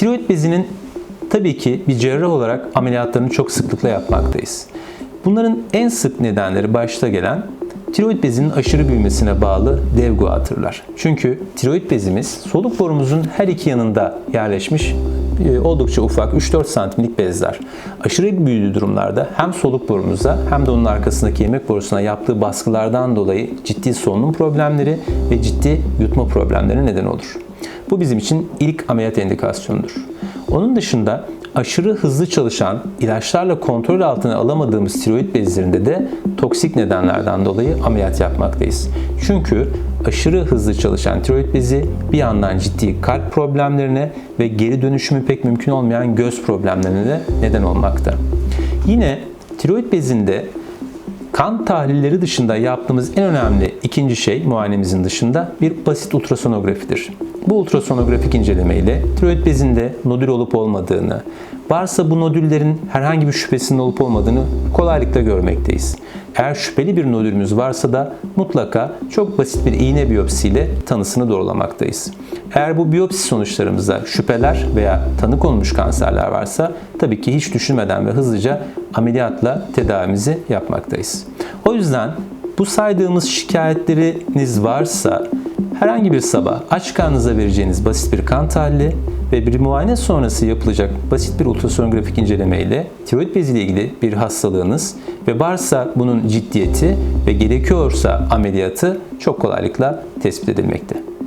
Tiroid bezinin tabii ki bir cerrah olarak ameliyatlarını çok sıklıkla yapmaktayız. Bunların en sık nedenleri başta gelen tiroid bezinin aşırı büyümesine bağlı dev guatırlar. Çünkü tiroid bezimiz soluk borumuzun her iki yanında yerleşmiş e, oldukça ufak 3-4 santimlik bezler. Aşırı büyüdüğü durumlarda hem soluk borumuza hem de onun arkasındaki yemek borusuna yaptığı baskılardan dolayı ciddi solunum problemleri ve ciddi yutma problemleri neden olur. Bu bizim için ilk ameliyat indikasyonudur. Onun dışında aşırı hızlı çalışan, ilaçlarla kontrol altına alamadığımız tiroid bezlerinde de toksik nedenlerden dolayı ameliyat yapmaktayız. Çünkü aşırı hızlı çalışan tiroid bezi bir yandan ciddi kalp problemlerine ve geri dönüşümü pek mümkün olmayan göz problemlerine de neden olmakta. Yine tiroid bezinde Kan tahlilleri dışında yaptığımız en önemli ikinci şey muayenemizin dışında bir basit ultrasonografidir. Bu ultrasonografik inceleme ile tiroid bezinde nodül olup olmadığını, varsa bu nodüllerin herhangi bir şüphesinin olup olmadığını kolaylıkla görmekteyiz. Eğer şüpheli bir nodülümüz varsa da mutlaka çok basit bir iğne biyopsiyle tanısını doğrulamaktayız. Eğer bu biyopsi sonuçlarımızda şüpheler veya tanı konmuş kanserler varsa tabii ki hiç düşünmeden ve hızlıca ameliyatla tedavimizi yapmaktayız. O yüzden bu saydığımız şikayetleriniz varsa herhangi bir sabah aç karnınıza vereceğiniz basit bir kan tahlili ve bir muayene sonrası yapılacak basit bir ultrasonografik inceleme ile tiroid bezi ile ilgili bir hastalığınız ve varsa bunun ciddiyeti ve gerekiyorsa ameliyatı çok kolaylıkla tespit edilmekte.